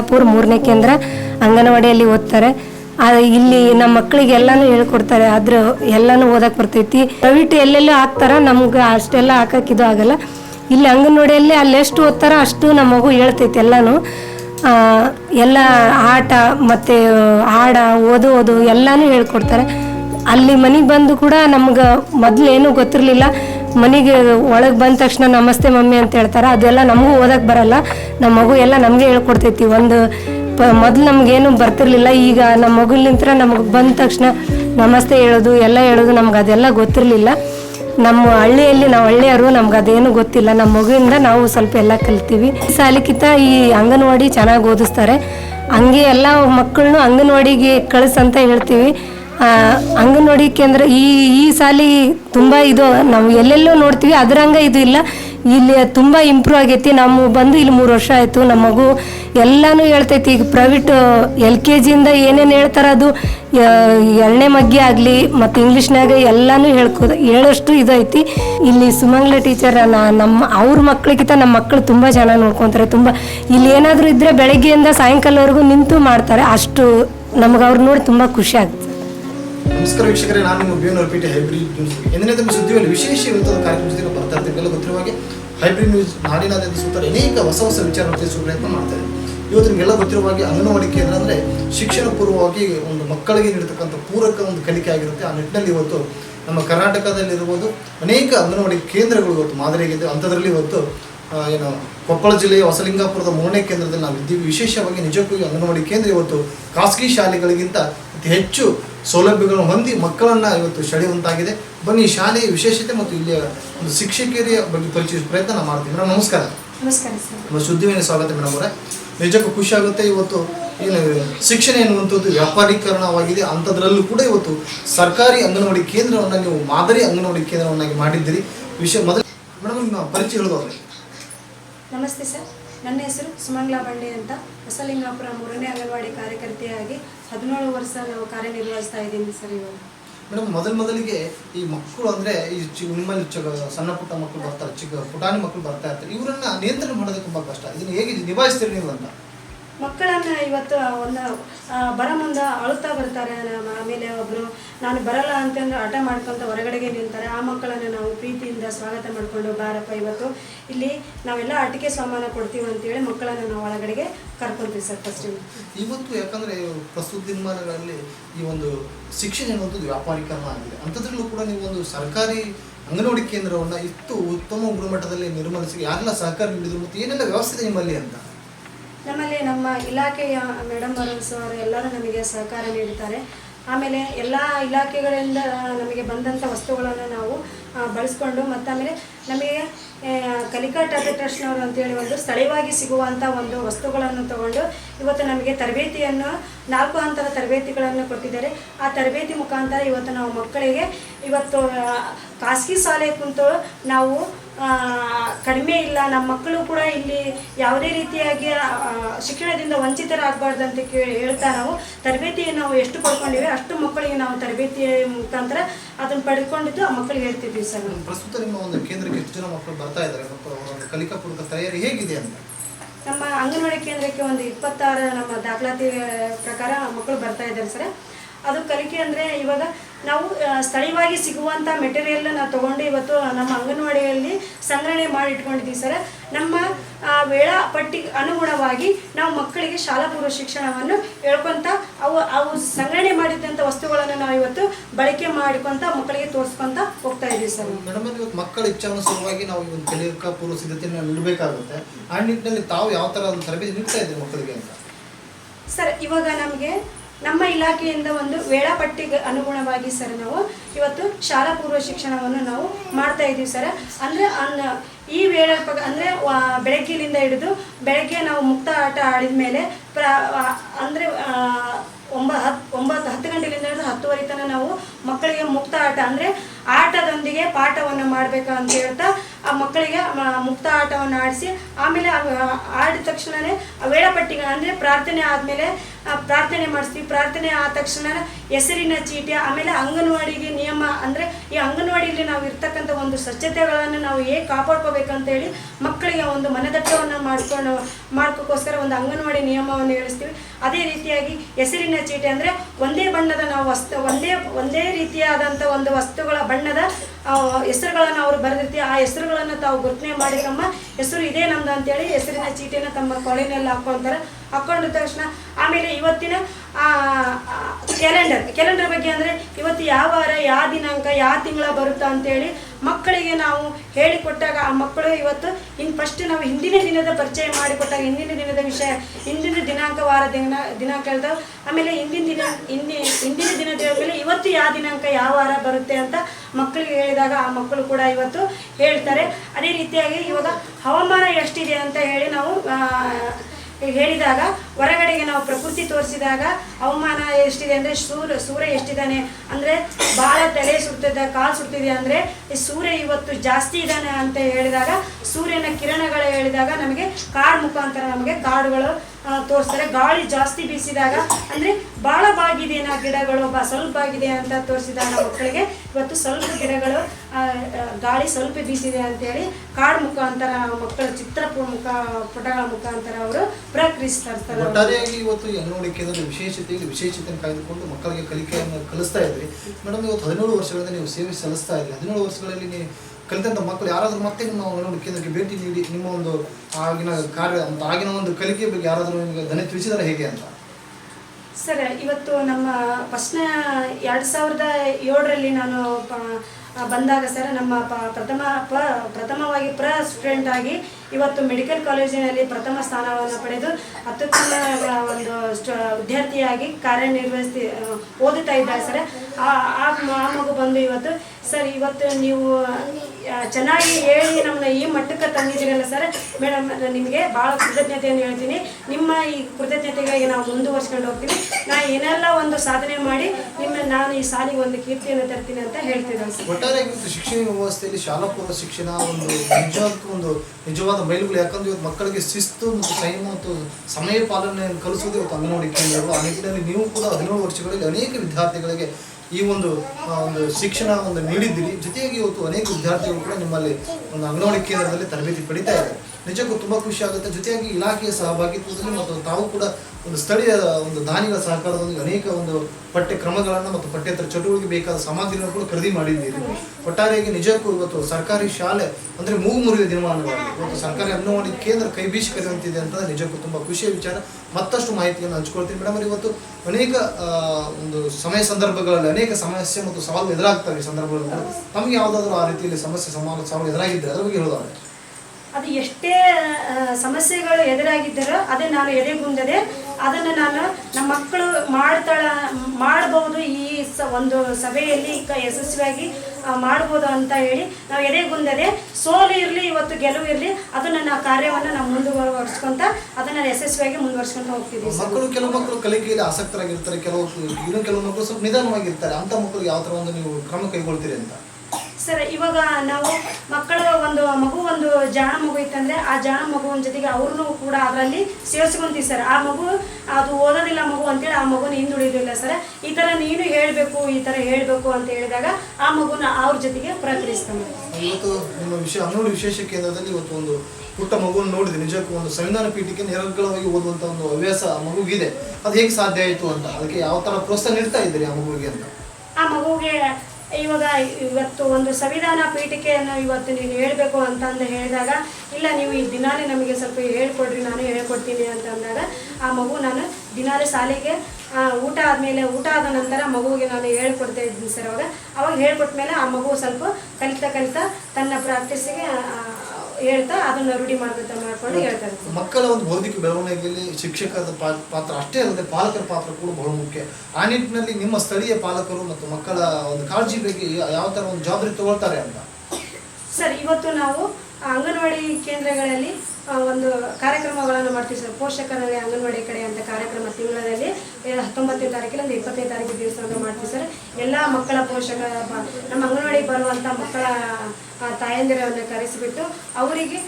ಅಪೂರ್ ಮೂರನೇ ಕೇಂದ್ರ ಅಂಗನವಾಡಿಯಲ್ಲಿ ಓದ್ತಾರೆ. ಇಲ್ಲಿ ನಮ್ಮ ಮಕ್ಕಳಿಗೆ ಎಲ್ಲಾನು ಹೇಳ್ಕೊಡ್ತಾರೆ. ಆದ್ರೆ ಎಲ್ಲಾನು ಓದಕ್ಕೆ ಬರ್ತೈತಿ. ಪ್ರೈವೇಟ್ ಎಲ್ಲೆಲ್ಲೋ ಹಾಕ್ತಾರ, ನಮ್ಗೆ ಅಷ್ಟೆಲ್ಲ ಹಾಕಕ್ಕೆ ಇದು ಆಗಲ್ಲ. ಇಲ್ಲಿ ಅಂಗನವಾಡಿಯಲ್ಲಿ ಅಲ್ಲಿ ಎಷ್ಟು ಓದ್ತಾರ ಅಷ್ಟು ನಮ್ಮ ಮಗು ಹೇಳ್ತೈತಿ ಎಲ್ಲಾನು. ಎಲ್ಲ ಆಟ ಮತ್ತು ಹಾಡ ಓದೋದು ಎಲ್ಲಾನು ಹೇಳ್ಕೊಡ್ತಾರೆ. ಅಲ್ಲಿ ಮನೆಗೆ ಬಂದು ಕೂಡ ನಮ್ಗೆ ಮೊದ್ಲು ಏನೂ ಗೊತ್ತಿರಲಿಲ್ಲ. ಮನೆಗೆ ಒಳಗೆ ಬಂದ ತಕ್ಷಣ ನಮಸ್ತೆ ಮಮ್ಮಿ ಅಂತ ಹೇಳ್ತಾರೆ, ಅದೆಲ್ಲ ನಮಗೂ ಓದಕ್ಕೆ ಬರಲ್ಲ. ನಮ್ಮ ಮಗು ಎಲ್ಲ ನಮಗೆ ಹೇಳ್ಕೊಡ್ತೈತಿ, ಒಂದು ಪ, ಮೊದಲು ನಮಗೇನು ಬರ್ತಿರ್ಲಿಲ್ಲ, ಈಗ ನಮ್ಮ ಮಗುಲಿಂತ್ರ ನಮಗೆ ಬಂದ ತಕ್ಷಣ ನಮಸ್ತೆ ಹೇಳೋದು, ಎಲ್ಲ ಹೇಳೋದು ನಮ್ಗೆ ಅದೆಲ್ಲ ಗೊತ್ತಿರಲಿಲ್ಲ. ನಮ್ಮ ಹಳ್ಳಿಯಲ್ಲಿ ನಾವು ಹಳ್ಳಿಯರು ನಮ್ಗೆ ಅದೇನು ಗೊತ್ತಿಲ್ಲ ನಮ್ಮ ಮಗುವಿಂದ ನಾವು ಸ್ವಲ್ಪ ಎಲ್ಲ ಕಲ್ತೀವಿ. ಸಾಲಿಕಿತ ಈ ಅಂಗನವಾಡಿ ಚೆನ್ನಾಗಿ ಓದಿಸ್ತಾರೆ. ಹಂಗೆ ಎಲ್ಲ ಮಕ್ಕಳನ್ನು ಅಂಗನವಾಡಿಗೆ ಕಳಿಸಂತ ಹೇಳ್ತೀವಿ. ಅಂಗನವಾಡಿ ಕೇಂದ್ರ ಈ ಈ ಸಾಲಿ ತುಂಬ ಇದು ನಾವು ಎಲ್ಲೆಲ್ಲೋ ನೋಡ್ತೀವಿ. ಅದ್ರಂಗೆ ಇದು ಇಲ್ಲ. ಇಲ್ಲಿ ತುಂಬ ಇಂಪ್ರೂವ್ ಆಗೈತಿ. ನಮ್ಮ ಬಂದು ಇಲ್ಲಿ ಮೂರು ವರ್ಷ ಆಯಿತು. ನಮ್ಮ ಮಗು ಎಲ್ಲನೂ ಹೇಳ್ತೈತಿ. ಈಗ ಪ್ರೈವೇಟ್ ಎಲ್ ಕೆ ಜಿಯಿಂದ ಏನೇನು ಹೇಳ್ತಾರೆ ಅದು ಎರಡನೇ ಮಗ್ಗಿ ಆಗಲಿ ಮತ್ತು ಇಂಗ್ಲೀಷ್ನಾಗ ಎಲ್ಲನೂ ಹೇಳ್ಕೊ ಹೇಳೋಷ್ಟು ಇದೈತಿ ಇಲ್ಲಿ ಸುಮಂಗ್ಲ ಟೀಚರ್ ನಮ್ಮ, ಅವ್ರ ಮಕ್ಳಿಗಿಂತ ನಮ್ಮ ಮಕ್ಕಳು ತುಂಬ ಚೆನ್ನಾಗಿ ನೋಡ್ಕೊತಾರೆ. ತುಂಬ, ಇಲ್ಲಿ ಏನಾದರೂ ಇದ್ದರೆ ಬೆಳಗ್ಗೆಯಿಂದ ಸಾಯಂಕಾಲವರೆಗೂ ನಿಂತು ಮಾಡ್ತಾರೆ. ಅಷ್ಟು ನಮ್ಗೆ ಅವ್ರು ನೋಡಿ ತುಂಬ ಖುಷಿ ಆಗುತ್ತೆ ನಮಸ್ಕಾರ ವೀಕ್ಷಕರೇ, ನಾನು ನಿಮ್ಮ ಬೇನು ಪೀಠ ಹೈಬ್ರಿಡ್ ನ್ಯೂಸ್ ಎಂದನೇ ಸುದ್ದಿಯಲ್ಲಿ ವಿಶೇಷ ಇವತ್ತು ಕಾರ್ಯಕ್ರಮ ಜೊತೆಗೆ ಬರ್ತಾ ಇರ್ತೀವಿ ಎಲ್ಲ ಗೊತ್ತಿರುವ ಹಾಗೆ ಹೈಬ್ರಿಡ್ ನ್ಯೂಸ್ ನಾಡಿನಾದ್ಯಂತ ಸುತ್ತ ಅನೇಕ ಹೊಸ ಹೊಸ ವಿಚಾರ ತಿಳಿಸುವ ಪ್ರಯತ್ನ ಮಾಡ್ತಾರೆ. ಇವತ್ತು ನಿಮಗೆಲ್ಲ ಗೊತ್ತಿರುವ ಹಾಗೆ ಅಂಗನವಾಡಿ ಕೇಂದ್ರ ಅಂದರೆ ಶಿಕ್ಷಣ ಪೂರ್ವವಾಗಿ ಒಂದು ಮಕ್ಕಳಿಗೆ ನೀಡತಕ್ಕಂಥ ಪೂರಕ ಒಂದು ಕಲಿಕೆ ಆಗಿರುತ್ತೆ. ಆ ನಿಟ್ಟಿನಲ್ಲಿ ಇವತ್ತು ನಮ್ಮ ಕರ್ನಾಟಕದಲ್ಲಿರ್ಬೋದು ಅನೇಕ ಅಂಗನವಾಡಿ ಕೇಂದ್ರಗಳು ಇವತ್ತು ಮಾದರಿಯಾಗಿದೆ ಅಂಥದ್ರಲ್ಲಿ ಇವತ್ತು ಏನು ಕೊಪ್ಪಳ ಜಿಲ್ಲೆಯ ಹೊಸಲಿಂಗಾಪುರದ ಮೂರನೇ ಕೇಂದ್ರದಲ್ಲಿ ನಾವು ಇದ್ದೀವಿ ವಿಶೇಷವಾಗಿ ನಿಜಕ್ಕೂ ಅಂಗನವಾಡಿ ಕೇಂದ್ರ ಇವತ್ತು ಖಾಸಗಿ ಶಾಲೆಗಳಿಗಿಂತ ಹೆಚ್ಚು ಸೌಲಭ್ಯಗಳನ್ನು ಹೊಂದಿ ಮಕ್ಕಳನ್ನು ಇವತ್ತು ಸೆಳೆಯುವಂತಾಗಿದೆ. ಬನ್ನಿ ಶಾಲೆಯ ವಿಶೇಷತೆ ಮತ್ತು ಇಲ್ಲಿಯ ಒಂದು ಶಿಕ್ಷಕಿಯರ ಬಗ್ಗೆ ಪರಿಚಯಿಸುವ ಪ್ರಯತ್ನ ನಾವು ಮಾಡ್ತೀವಿ. ಮೇಡಮ್ ನಮಸ್ಕಾರ. ನಮಸ್ಕಾರ ನಮ್ಮ ಸುದ್ದಿವೇನೆ ಸ್ವಾಗತ ಮೇಡಮ್ ಅವರೇ. ನಿಜಕ್ಕೂ ಖುಷಿ ಆಗುತ್ತೆ ಇವತ್ತು ಏನು ಶಿಕ್ಷಣ ಎನ್ನುವಂಥದ್ದು ವ್ಯಾಪಾರೀಕರಣವಾಗಿದೆ. ಅಂಥದ್ರಲ್ಲೂ ಕೂಡ ಇವತ್ತು ಸರ್ಕಾರಿ ಅಂಗನವಾಡಿ ಕೇಂದ್ರವನ್ನು ನೀವು ಮಾದರಿ ಅಂಗನವಾಡಿ ಕೇಂದ್ರವನ್ನಾಗಿ ಮಾಡಿದ್ದೀರಿ. ವಿಷಯ ಮೊದಲು ಮೇಡಮ್ ನಿಮ್ಮ ಪರಿಚಯ ಹೇಳಿದವ್ರೆ ನಮಸ್ತೆ ಸರ್. ನನ್ನ ಹೆಸರು ಸುಮಂಗ್ಲಾ ಬಂಡೆ ಅಂತ. ಹೊಸಲಿಂಗಾಪುರ ಮೂರನೇ ಅಂಗನವಾಡಿ ಕಾರ್ಯಕರ್ತೆಯಾಗಿ ಹದಿನೇಳು ವರ್ಷ ನಾವು ಕಾರ್ಯನಿರ್ವಹಿಸ್ತಾ ಇದ್ದೀನಿ ಸರ್ ಇವಾಗ. ಮೇಡಮ್, ಮೊದಲ ಮೊದಲಿಗೆ ಈ ಮಕ್ಕಳು ಅಂದ್ರೆ ಈ ಚಿ ನಿಮ್ಮಲ್ಲಿ ಸಣ್ಣ ಪುಟ್ಟ ಮಕ್ಕಳು ಬರ್ತಾರೆ, ಚಿಕ್ಕ ಪುಟಾಣಿ ಮಕ್ಕಳು ಬರ್ತಾ ಇರ್ತಾರೆ. ಇವರನ್ನ ನಿಯಂತ್ರಣ ಮಾಡೋದಕ್ಕೆ ತುಂಬಾ ಕಷ್ಟ. ಇದನ್ನ ಹೇಗೆ ನಿಭಾಯಿಸ್ತೀರಿ ನೀವು ಅಂತ. ಮಕ್ಕಳನ್ನ ಇವತ್ತು ಒಂದು ಬರ ಮುಂದೆ ಅಳುತ್ತಾ ಬರ್ತಾರೆ. ಆಮೇಲೆ ಒಬ್ಬರು ನಾನು ಬರಲ್ಲ ಅಂತಂದ್ರೆ ಹಠ ಮಾಡ್ಕೊಂತ ಹೊರಗಡೆಗೆ ನಿಲ್ತಾರೆ ಆ ಮಕ್ಕಳನ್ನು ನಾವು ಪ್ರೀತಿಯಿಂದ ಸ್ವಾಗತ ಮಾಡಿಕೊಂಡು, ಬಾರಪ್ಪ, ಇವತ್ತು ಇಲ್ಲಿ ನಾವೆಲ್ಲ ಅಟಿಕೆ ಸಾಮಾನು ಕೊಡ್ತೀವಿ ಅಂತೇಳಿ ಮಕ್ಕಳನ್ನು ನಾವು ಒಳಗಡೆಗೆ ಕರ್ಕೊಂತೀವಿ ಸರ್ ಫಸ್ಟ್ ಇವತ್ತು ಯಾಕಂದ್ರೆ ಪ್ರಸ್ತುತ ದಿನಮಾನಗಳಲ್ಲಿ ಈ ಒಂದು ಶಿಕ್ಷಣ ಎನ್ನುವಂಥದ್ದು ವ್ಯಾಪಾರೀಕರಣ ಆಗಿದೆ. ಅಂಥದ್ರಲ್ಲೂ ಕೂಡ ನೀವು ಒಂದು ಸರ್ಕಾರಿ ಅಂಗನವಾಡಿ ಕೇಂದ್ರವನ್ನ ಇಷ್ಟು ಉತ್ತಮ ಗುಣಮಟ್ಟದಲ್ಲಿ ನಿರ್ಮಿಸಿ, ಯಾರೆಲ್ಲ ಸಹಕಾರ ನೀಡಿದ್ರು ಮತ್ತು ಏನೆಲ್ಲ ವ್ಯವಸ್ಥೆ ನಿಮ್ಮಲ್ಲಿ ಅಂತ? ನಮ್ಮಲ್ಲಿ ನಮ್ಮ ಇಲಾಖೆಯ ಮೇಡಮ್ ಸರ್ ಎಲ್ಲರೂ ನಮಗೆ ಸಹಕಾರ ನೀಡುತ್ತಾರೆ ಆಮೇಲೆ ಎಲ್ಲ ಇಲಾಖೆಗಳಿಂದ ನಮಗೆ ಬಂದಂಥ ವಸ್ತುಗಳನ್ನು ನಾವು ಬಳಸ್ಕೊಂಡು ಮತ್ತು ಆಮೇಲೆ ನಮಗೆ ಕಲಿಕಾ ಟಾರ್ಗೆಟ್ ಟ್ರಸ್ಟ್ನವರು ಅಂತೇಳಿ ಒಂದು ಸ್ಥಳೀಯವಾಗಿ ಸಿಗುವಂಥ ಒಂದು ವಸ್ತುಗಳನ್ನು ತಗೊಂಡು ಇವತ್ತು ನಮಗೆ ತರಬೇತಿಯನ್ನು, ನಾಲ್ಕು ಹಂತದ ತರಬೇತಿಗಳನ್ನು ಕೊಟ್ಟಿದ್ದಾರೆ. ಆ ತರಬೇತಿ ಮುಖಾಂತರ ಇವತ್ತು ನಾವು ಮಕ್ಕಳಿಗೆ ಇವತ್ತು ಖಾಸಗಿ ಶಾಲೆ ಕುಂತು ನಾವು ಕಡಿಮೆ ಇಲ್ಲ. ನಮ್ಮ ಮಕ್ಕಳು ಕೂಡ ಇಲ್ಲಿ ಯಾವುದೇ ರೀತಿಯಾಗಿ ಶಿಕ್ಷಣದಿಂದ ವಂಚಿತರಾಗಬಾರ್ದು ಅಂತ ಕೇಳಿ ಹೇಳ್ತಾ ನಾವು. ತರಬೇತಿಯನ್ನು ನಾವು ಎಷ್ಟು ಪಡ್ಕೊಂಡಿವೆ ಅಷ್ಟು ಮಕ್ಕಳಿಗೆ ನಾವು ತರಬೇತಿಯ ಮುಖಾಂತರ ಅದನ್ನು ಪಡ್ಕೊಂಡಿದ್ದು ಆ ಮಕ್ಕಳಿಗೆ ಹೇಳ್ತಿದ್ವಿ ಸರ್ ಪ್ರಸ್ತುತ ನಿಮ್ಮ ಒಂದು ಕೇಂದ್ರಕ್ಕೆ ಎಷ್ಟು ಜನ ಮಕ್ಕಳು ಬರ್ತಾ ಇದ್ದಾರೆ? ಕಲಿಕಾ ಪೂರ್ವಕ ತಯಾರಿ ಹೇಗಿದೆ ಅಂತ? ನಮ್ಮ ಅಂಗನವಾಡಿ ಕೇಂದ್ರಕ್ಕೆ ಒಂದು ಇಪ್ಪತ್ತಾರು ನಮ್ಮ ದಾಖಲಾತಿ ಪ್ರಕಾರ ಮಕ್ಕಳು ಬರ್ತಾ ಇದ್ದಾರೆ ಸರ್. ಅದು ಕಲಿಕೆ ಅಂದರೆ ಇವಾಗ ನಾವು ಸ್ಥಳೀಯವಾಗಿ ಸಿಗುವಂಥ ಮೆಟೀರಿಯಲ್ನ ನಾವು ತೊಗೊಂಡು ಇವತ್ತು ನಮ್ಮ ಅಂಗನವಾಡಿಯಲ್ಲಿ ಸಂಗ್ರಹಣೆ ಮಾಡಿ ಇಟ್ಕೊಂಡಿದ್ದೀವಿ ಸರ್. ನಮ್ಮ ವೇಳಾಪಟ್ಟಿ ಅನುಗುಣವಾಗಿ ನಾವು ಮಕ್ಕಳಿಗೆ ಶಾಲಾ ಪೂರ್ವ ಶಿಕ್ಷಣವನ್ನು ಹೇಳ್ಕೊತ ಅವು ಅವು ಸಂಗ್ರಹಣೆ ಮಾಡಿದಂಥ ವಸ್ತುಗಳನ್ನು ನಾವು ಇವತ್ತು ಬಳಕೆ ಮಾಡಿಕೊಂತ ಮಕ್ಕಳಿಗೆ ತೋರಿಸ್ಕೊಂತ ಹೋಗ್ತಾ ಇದ್ದೀವಿ ಸರ್. ಮೇಡಮ್ ಇವತ್ತು ಮಕ್ಕಳ ಸಲುವಾಗಿ ನಾವು ಇವತ್ತು ಕಲಿಕಾ ಪೂರ್ವ ಸಿದ್ಧತೆಯನ್ನು ನೀಡಬೇಕಾಗುತ್ತೆ ಆ ನಿಟ್ಟಿನಲ್ಲಿ ತಾವು ಯಾವ ಥರ ಒಂದು ತರಬೇತಿ ನೀಡ್ತಾ ಇದ್ದೀವಿ ಮಕ್ಕಳಿಗೆ ಅಂತ? ಸರ್ ಇವಾಗ ನಮಗೆ ನಮ್ಮ ಇಲಾಖೆಯಿಂದ ಒಂದು ವೇಳಾಪಟ್ಟಿಗೆ ಅನುಗುಣವಾಗಿ ಸರ್ ನಾವು ಇವತ್ತು ಶಾಲಾ ಪೂರ್ವ ಶಿಕ್ಷಣವನ್ನು ನಾವು ಮಾಡ್ತಾ ಇದ್ದೀವಿ ಸರ್. ಅಂದರೆ ಅನ್ನ ಈ ವೇಳಾಪ ಅಂದರೆ ಬೆಳಗ್ಗೆಲಿಂದ ಹಿಡಿದು ಬೆಳಗ್ಗೆ ನಾವು ಮುಕ್ತ ಆಟ ಆಡಿದ ಮೇಲೆ ಪ್ರ ಅಂದರೆ ಒಂಬ ಹತ್ತು ಒಂಬತ್ತು ಹತ್ತು ಗಂಟೆಲಿಂದ ಹಿಡಿದು ಹತ್ತುವರೆ ತನಕ ನಾವು ಮಕ್ಕಳಿಗೆ ಮುಕ್ತ ಆಟ ಅಂದರೆ ಆಟದೊಂದಿಗೆ ಪಾಠವನ್ನು ಮಾಡಬೇಕು ಅಂತ ಹೇಳ್ತಾ ಆ ಮಕ್ಕಳಿಗೆ ಮುಕ್ತ ಆಟವನ್ನು ಆಡಿಸಿ, ಆಮೇಲೆ ಆಡಿದ ತಕ್ಷಣನೇ ವೇಳಾಪಟ್ಟಿಗೆ ಅಂದರೆ ಪ್ರಾರ್ಥನೆ ಆದಮೇಲೆ ಪ್ರಾರ್ಥನೆ ಮಾಡಿಸ್ತೀವಿ. ಪ್ರಾರ್ಥನೆ ಆದ ತಕ್ಷಣ ಹೆಸರಿನ ಚೀಟಿ, ಆಮೇಲೆ ಅಂಗನವಾಡಿಗೆ ನಿಯಮ ಅಂದರೆ ಈ ಅಂಗನವಾಡಿಯಲ್ಲಿ ನಾವು ಇರ್ತಕ್ಕಂಥ ಒಂದು ಸ್ವಚ್ಛತೆಗಳನ್ನು ನಾವು ಹೇಗೆ ಕಾಪಾಡ್ಕೋಬೇಕಂತ ಹೇಳಿ ಮಕ್ಕಳಿಗೆ ಒಂದು ಮನದಟ್ಟವನ್ನು ಮಾಡ್ಕೊಂಡು ಮಾಡ್ಕೋಕ್ಕೋಸ್ಕರ ಒಂದು ಅಂಗನವಾಡಿ ನಿಯಮವನ್ನು ಹೇಳಿಸ್ತೀವಿ. ಅದೇ ರೀತಿಯಾಗಿ ಹೆಸರಿನ ಚೀಟಿ ಅಂದರೆ ಒಂದೇ ಬಣ್ಣದ ನಾವು ವಸ್ತು, ಒಂದೇ ಒಂದೇ ರೀತಿಯಾದಂಥ ಒಂದು ವಸ್ತುಗಳ ಬಣ್ಣದ ಹೆಸರುಗಳನ್ನು ಅವರು ಬರೆದಿರ್ತೀವಿ. ಆ ಹೆಸರುಗಳನ್ನು ತಾವು ಗುರುತನೆ ಮಾಡಿ ತಮ್ಮ ಹೆಸರು ಇದೇ ನಮ್ದು ಅಂತೇಳಿ ಹೆಸರಿನ ಚೀಟಿನ ತಮ್ಮ ಕೊಳೆನಲ್ಲಿ ಹಾಕ್ಕೊಳ್ತಾರೆ ಹಾಕ್ಕೊಂಡ ತಕ್ಷಣ ಆಮೇಲೆ ಇವತ್ತಿನ ಕ್ಯಾಲೆಂಡರ್ ಕ್ಯಾಲೆಂಡರ್ ಬಗ್ಗೆ ಅಂದರೆ ಇವತ್ತು ಯಾವ ವಾರ, ಯಾವ ದಿನಾಂಕ, ಯಾವ ತಿಂಗಳ ಬರುತ್ತಾ ಅಂತೇಳಿ ಮಕ್ಕಳಿಗೆ ನಾವು ಹೇಳಿಕೊಟ್ಟಾಗ ಆ ಮಕ್ಕಳು ಇವತ್ತು ಇನ್ನು ಫಸ್ಟ್ ನಾವು ಹಿಂದಿನ ದಿನದ ಪರಿಚಯ ಮಾಡಿಕೊಟ್ಟಾಗ, ಹಿಂದಿನ ದಿನದ ವಿಷಯ, ಹಿಂದಿನ ದಿನಾಂಕ, ವಾರ, ದಿನ ದಿನಾಂಕ ಹೇಳ್ದ ಆಮೇಲೆ ಹಿಂದಿನ ದಿನ, ಹಿಂದಿ, ಹಿಂದಿನ ದಿನದ ಮೇಲೆ ಇವತ್ತು ಯಾವ ದಿನಾಂಕ, ಯಾವ ವಾರ ಬರುತ್ತೆ ಅಂತ ಮಕ್ಕಳಿಗೆ ಹೇಳಿದಾಗ ಆ ಮಕ್ಕಳು ಕೂಡ ಇವತ್ತು ಹೇಳ್ತಾರೆ. ಅದೇ ರೀತಿಯಾಗಿ ಇವಾಗ ಹವಾಮಾನ ಎಷ್ಟಿದೆ ಅಂತ ಹೇಳಿ ನಾವು ಹೇಳಿದಾಗ ಹೊರಗಡೆಗೆ ನಾವು ಪ್ರಕೃತಿ ತೋರಿಸಿದಾಗ ಅವಮಾನ ಎಷ್ಟಿದೆ ಅಂದರೆ ಸೂರ್ಯ ಸೂರ್ಯ ಎಷ್ಟಿದ್ದಾನೆ ಅಂದರೆ ಭಾಳ ತಲೆ ಸುಡ್ತಿದೆ, ಕಾಲು ಸುಡ್ತಿದೆ ಅಂದರೆ ಸೂರ್ಯ ಇವತ್ತು ಜಾಸ್ತಿ ಇದ್ದಾನೆ ಅಂತ ಹೇಳಿದಾಗ, ಸೂರ್ಯನ ಕಿರಣಗಳು ಹೇಳಿದಾಗ ನಮಗೆ ಕಾಡು ಮುಖಾಂತರ ನಮಗೆ ಕಾಡುಗಳು ತೋರಿಸ್ತಾರೆ. ಗಾಳಿ ಜಾಸ್ತಿ ಬೀಸಿದಾಗ ಅಂದರೆ ಭಾಳ ಬಾಗಿದೆನಾ ಗಿಡಗಳು, ಬಾ ಸ್ವಲ್ಪ ಆಗಿದೆ ಅಂತ ತೋರಿಸಿದಾಗ ಮಕ್ಕಳಿಗೆ ಇವತ್ತು ಸ್ವಲ್ಪ ಗಿಡಗಳು ಗಾಳಿ ಸ್ವಲ್ಪ ಬೀಸಿದೆ ಅಂತೇಳಿ ಕಾಡು ಮುಖಾಂತರ ಮಕ್ಕಳ ಚಿತ್ರ ಮುಖ ಪುಟಗಳ ಮುಖಾಂತರ ಅವರು ಪ್ರಕ್ರಿಯಿಸ್ತಾ ಇರ್ತಾರೆ. ಒಟ್ಟಾರೆಯಾಗಿ ಇವತ್ತು ಅಂಗನವಾಡಿ ಕೇಂದ್ರದ ವಿಶೇಷತೆಯಲ್ಲಿ ವಿಶೇಷತೆಯನ್ನು ಕಾಯ್ದುಕೊಂಡು ಮಕ್ಕಳಿಗೆ ಕಲಿಕೆಯನ್ನು ಕಲಿಸ್ತಾ ಇದ್ರಿ. ಮೇಡಮ್, ಇವತ್ತು ಹದಿನೇಳು ವರ್ಷಗಳಿಂದ ನೀವು ಸೇವೆ ಸಲ್ಲಿಸ್ತಾ ಇದ್ರಿ. ಹದಿನೇಳು ವರ್ಷಗಳಲ್ಲಿ ನೀವು ಕಲಿತಂಥ ಮಕ್ಕಳು ಯಾರಾದರೂ ಮತ್ತೆ ನಿಮ್ಮ ಅಂಗನವಾಡಿ ಕೇಂದ್ರಕ್ಕೆ ಭೇಟಿ ನೀಡಿ, ನಿಮ್ಮ ಒಂದು ಆಗಿನ ಕಾರ್ಯ ಆಗಿನ ಒಂದು ಕಲಿಕೆ ಬಗ್ಗೆ ಯಾರಾದರೂ ನಿಮಗೆ ಧನೆ ತಿಳಿಸಿದರೆ ಹೇಗೆ ಅಂತ? ಸರ್, ಇವತ್ತು ನಮ್ಮ ಫಸ್ಟ್ನ ಎರಡು ಸಾವಿರದ ಏಳರಲ್ಲಿ ನಾನು ಬಂದಾಗ ಸರ್, ನಮ್ಮ ಪ, ಪ್ರಥಮ ಪ ಪ್ರಥಮವಾಗಿ ಪ್ರ ಸ್ಟೂಡೆಂಟ್ ಆಗಿ ಇವತ್ತು ಮೆಡಿಕಲ್ ಕಾಲೇಜಿನಲ್ಲಿ ಪ್ರಥಮ ಸ್ಥಾನವನ್ನು ಪಡೆದು ಅತ್ಯುತ್ತಮ ಒಂದು ವಿದ್ಯಾರ್ಥಿಯಾಗಿ ಕಾರ್ಯನಿರ್ವಹಿಸಿ ಓದುತ್ತಾ ಇದ್ದಾರೆ ಸರ್. ಆ ಮಗು ಬಂದು ಇವತ್ತು, ಸರ್, ಇವತ್ತು ನೀವು ಚೆನ್ನಾಗಿ ಹೇಳಿ ನಮ್ಮನ್ನ ಈ ಮಟ್ಟಕ್ಕೆ ತಂದಿದ್ದೀರಲ್ಲ ಸರ್, ಮೇಡಮ್ ನಿಮಗೆ ಭಾಳ ಕೃತಜ್ಞತೆಯನ್ನು ಹೇಳ್ತೀನಿ. ನಿಮ್ಮ ಈ ಕೃತಜ್ಞತೆಗಾಗಿ ನಾವು ಮುಂದುವರ್ಸ್ಕೊಂಡು ಹೋಗ್ತೀವಿ. ನಾ ಏನೆಲ್ಲ ಒಂದು ಸಾಧನೆ ಮಾಡಿ ನಿಮ್ಮ ನಾನು ಈ ಸಾಲಿಗೆ ಒಂದು ಕೀರ್ತಿಯನ್ನು ತರ್ತೀನಿ ಅಂತ ಹೇಳ್ತೀನಿ ಸರ್. ಒಟ್ಟಾರೆಯಾಗಿ ಇವತ್ತು ಶಿಕ್ಷಣ ವ್ಯವಸ್ಥೆಯಲ್ಲಿ ಶಾಲಾ ಪೂರ್ವ ಶಿಕ್ಷಣ ಒಂದು ನಿಜವಾದ ಒಂದು ನಿಜವಾದ ಮೈಲುಗಳು. ಯಾಕಂದ್ರೆ ಇವತ್ತು ಮಕ್ಕಳಿಗೆ ಶಿಸ್ತು ಮತ್ತು ಸಂಯಮ ಮತ್ತು ಸಮಯ ಪಾಲನೆಯನ್ನು ಕಲಿಸೋದು ಇವತ್ತು ಅಂಗನವಾಡಿ ಕೇಂದ್ರಗಳು. ಆ ನಿಟ್ಟಿನಲ್ಲಿ ನೀವು ಕೂಡ ಹದಿನೇಳು ವರ್ಷಗಳಲ್ಲಿ ಅನೇಕ ವಿದ್ಯಾರ್ಥಿಗಳಿಗೆ ಈ ಒಂದು ಒಂದು ಶಿಕ್ಷಣ ಒಂದು ನೀಡಿದ್ದೀರಿ. ಜೊತೆಗೆ ಇವತ್ತು ಅನೇಕ ವಿದ್ಯಾರ್ಥಿಗಳು ಕೂಡ ನಿಮ್ಮಲ್ಲಿ ಒಂದು ಅಂಗನವಾಡಿ ಕೇಂದ್ರದಲ್ಲಿ ತರಬೇತಿ ಪಡಿತಾ ಇದ್ದಾರೆ. ನಿಜಕ್ಕೂ ತುಂಬ ಖುಷಿ ಆಗುತ್ತೆ. ಜೊತೆಯಾಗಿ ಇಲಾಖೆಯ ಸಹಭಾಗಿತ್ವದಲ್ಲಿ ಮತ್ತು ತಾವು ಕೂಡ ಒಂದು ಸ್ಥಳೀಯ ಒಂದು ದಾನಿಗಳ ಸಹಕಾರದೊಂದಿಗೆ ಅನೇಕ ಒಂದು ಪಠ್ಯಕ್ರಮಗಳನ್ನು ಮತ್ತು ಪಠ್ಯೇತರ ಚಟುವಟಿಕೆ ಬೇಕಾದ ಸಾಮಗ್ರಿಗಳನ್ನು ಕೂಡ ಖರೀದಿ ಮಾಡಿದ್ದೀರಿ. ಒಟ್ಟಾರೆಯಾಗಿ ನಿಜಕ್ಕೂ ಇವತ್ತು ಸರ್ಕಾರಿ ಶಾಲೆ ಅಂದರೆ ಮೂಗು ಮುರಿಯುವ ದಿನಮಾನವಾಗಿದೆ. ಇವತ್ತು ಸರ್ಕಾರಿ ಅಂಗನವಾಡಿ ಕೇಂದ್ರ ಕೈ ಬೀಸಿ ಕರೆಯುವಂತಿದೆ ಅಂತ ನಿಜಕ್ಕೂ ತುಂಬ ಖುಷಿಯ ವಿಚಾರ. ಮತ್ತಷ್ಟು ಮಾಹಿತಿಯನ್ನು ಹಂಚ್ಕೊಳ್ತೀನಿ. ಮೇಡಮ್ ಇವತ್ತು ಅನೇಕ ಒಂದು ಸಮಯ ಸಂದರ್ಭಗಳಲ್ಲಿ ಅನೇಕ ಸಮಸ್ಯೆ ಮತ್ತು ಸವಾಲು ಎದುರಾಗ್ತವೆ ಈ ಸಂದರ್ಭಗಳಲ್ಲಿ. ತಮಗೆ ಯಾವುದಾದ್ರೂ ಆ ರೀತಿಯಲ್ಲಿ ಸಮಸ್ಯೆ ಸವಾಲು ಸವಾಲು ಎದುರಾಗಿದ್ದರೆ ಅದ್ರ ಬಗ್ಗೆ ಹೇಳೋದಾದ್ರೆ. ಅದು ಎಷ್ಟೇ ಸಮಸ್ಯೆಗಳು ಎದುರಾಗಿದ್ದರೋ ಅದೇ ನಾನು ಎದೆಗುಂದದೆ ಅದನ್ನು ನಾನು ನಮ್ಮ ಮಕ್ಕಳು ಮಾಡ್ತಾಳ ಮಾಡಬಹುದು ಈ ಸ, ಒಂದು ಸಭೆಯಲ್ಲಿ ಯಶಸ್ವಿಯಾಗಿ ಮಾಡ್ಬೋದು ಅಂತ ಹೇಳಿ ನಾವು ಎದೆಗುಂದದೆ ಸೋಲು ಇರಲಿ, ಇವತ್ತು ಗೆಲುವು ಇರಲಿ ಅದು ನನ್ನ ಕಾರ್ಯವನ್ನು ನಾವು ಮುಂದುವರ್ಸ್ಕೊಂತ ಅದನ್ನು ಯಶಸ್ವಿಯಾಗಿ ಮುಂದುವರ್ಸ್ಕೊಂತ ಹೋಗ್ತಿದ್ವಿ ಮಕ್ಕಳು, ಕೆಲವು ಮಕ್ಕಳು ಕಲಿಕೆಯಲ್ಲಿ ಆಸಕ್ತರಾಗಿರ್ತಾರೆ, ಕೆಲವು, ಇನ್ನೂ ಕೆಲವು ಮಕ್ಕಳು ಸ್ವಲ್ಪ ನಿಧಾನವಾಗಿರ್ತಾರೆ, ಅಂತ ಮಕ್ಕಳು ಯಾವ ಥರ ಒಂದು ನೀವು ಕ್ರಮ ಕೈಗೊಳ್ತೀರಿ ಅಂತ? ಸರ್ ಇವಾಗ ನಾವು ಮಕ್ಕಳ ಒಂದು ಮಗು ಒಂದು ಜಾಣ ಮಗು ಇತ್ತಂದ್ರೆ ಆ ಜಾಣ ಮಗುವಿನ ಜೊತೆಗೆ ಅವ್ರನ್ನೂ ಕೂಡ ಅದರಲ್ಲಿ ಸೇರಿಸ್ಕೊಂತೀವಿ ಸರ್. ಆ ಮಗು ಅದು ಓದೋದಿಲ್ಲ ಮಗು ಅಂತೇಳಿ ಆ ಮಗುನ ಹಿಂದುಳಿದಿಲ್ಲ ಸರ್. ಈ ತರ ನೀನು ಹೇಳಬೇಕು ಈ ತರ ಹೇಳಬೇಕು ಅಂತ ಹೇಳಿದಾಗ ಆ ಮಗುನ ಅವ್ರ ಜೊತೆಗೆ ಪ್ರಕಟಿಸ್ತಾನೆ ಇವತ್ತು ನಿಮ್ಮ ವಿಷಯ ವಿಶೇಷ ಕೇಂದ್ರದಲ್ಲಿ ಇವತ್ತು ಒಂದು ಪುಟ್ಟ ಮಗುವನ್ನು ನೋಡಿದೆ. ನಿಜಕ್ಕೂ ಒಂದು ಸಂವಿಧಾನ ಪೀಠಕ್ಕೆ ನಿರರ್ಗಳವಾಗಿ ಓದುವಂತ ಒಂದು ಹವ್ಯಾಸ ಆ ಮಗುಗಿದೆ ಅದು ಹೇಗೆ ಸಾಧ್ಯ ಆಯಿತು ಅಂತ ಅದಕ್ಕೆ ಯಾವ ತರ ಪ್ರೋತ್ಸಾಹ ನೀಡ್ತಾ ಇದ್ದೀರಿ ಆ ಮಗುವಿಗೆ ಅಂತ? ಆ ಮಗುಗೆ ಇವಾಗ ಇವತ್ತು ಒಂದು ಸಂವಿಧಾನ ಪೀಠಿಕೆಯನ್ನು ಇವತ್ತು ನೀನು ಹೇಳಬೇಕು ಅಂತಂದು ಹೇಳಿದಾಗ, ಇಲ್ಲ, ನೀವು ಈ ದಿನಾನೇ ನಮಗೆ ಸ್ವಲ್ಪ ಹೇಳ್ಕೊಡ್ರಿ, ನಾನು ಹೇಳ್ಕೊಡ್ತೀನಿ ಅಂತ ಅಂದಾಗ, ಆ ಮಗು ನಾನು ದಿನಾಲೇ ಶಾಲೆಗೆ ಊಟ ಆದಮೇಲೆ ಊಟ ಆದ ನಂತರ ಮಗುವಿಗೆ ನಾನು ಹೇಳ್ಕೊಡ್ತಾ ಇದ್ದೀನಿ ಸರ್ ಅವಾಗ. ಅವಾಗ ಹೇಳ್ಕೊಟ್ಮೇಲೆ ಆ ಮಗು ಸ್ವಲ್ಪ ಕಲಿತಾ ಕಲಿತಾ ತನ್ನ ಪ್ರಾಕ್ಟೀಸಿಗೆ ಹೇಳ್ತಾ ಅದನ್ನ ರೂಢಿ ಮಾಡ್ಕೊತಾ ಮಾಡ್ಕೊಂಡು ಹೇಳ್ತಾರೆ. ಮಕ್ಕಳ ಒಂದು ಬೌದ್ಧಿಕ ಬೆಳವಣಿಗೆಯಲ್ಲಿ ಶಿಕ್ಷಕರ ಪಾತ್ರ ಅಷ್ಟೇ ಅಲ್ಲದೆ ಪಾಲಕರ ಪಾತ್ರ ಕೂಡ ಬಹಳ ಮುಖ್ಯ. ಆ ನಿಟ್ಟಿನಲ್ಲಿ ನಿಮ್ಮ ಸ್ಥಳೀಯ ಪಾಲಕರು ಮತ್ತು ಮಕ್ಕಳ ಒಂದು ಕಾಳಜಿ ಬಗ್ಗೆ ಯಾವ ತರ ಒಂದು ಜವಾಬ್ದಾರಿ ತಗೊಳ್ತಾರೆ ಅಂತ? ಸರ್ ಇವತ್ತು ನಾವು ಅಂಗನವಾಡಿ ಕೇಂದ್ರಗಳಲ್ಲಿ ಒಂದು ಕಾರ್ಯಕ್ರಮಗಳನ್ನು ಮಾಡ್ತೀವಿ ಸರ್. ಪೋಷಕರಲ್ಲಿ ಅಂಗನವಾಡಿ ಕಡೆ ಅಂತ ಕಾರ್ಯಕ್ರಮ ತಿಂಗಳಲ್ಲಿ ಹತ್ತೊಂಬತ್ತನೇ ತಾರೀಕಿನಿಂದ ಇಪ್ಪತ್ತನೇ ತಾರೀಕು ದಿವಸವನ್ನು ಮಾಡ್ತೀವಿ ಸರ್. ಎಲ್ಲ ಮಕ್ಕಳ ಪೋಷಕ ನಮ್ಮ ಅಂಗನವಾಡಿಗೆ ಬರುವಂಥ ಮಕ್ಕಳ ತಾಯಂದಿರವನ್ನು ಕರೆಸಿಬಿಟ್ಟು ಅವರಿಗೆ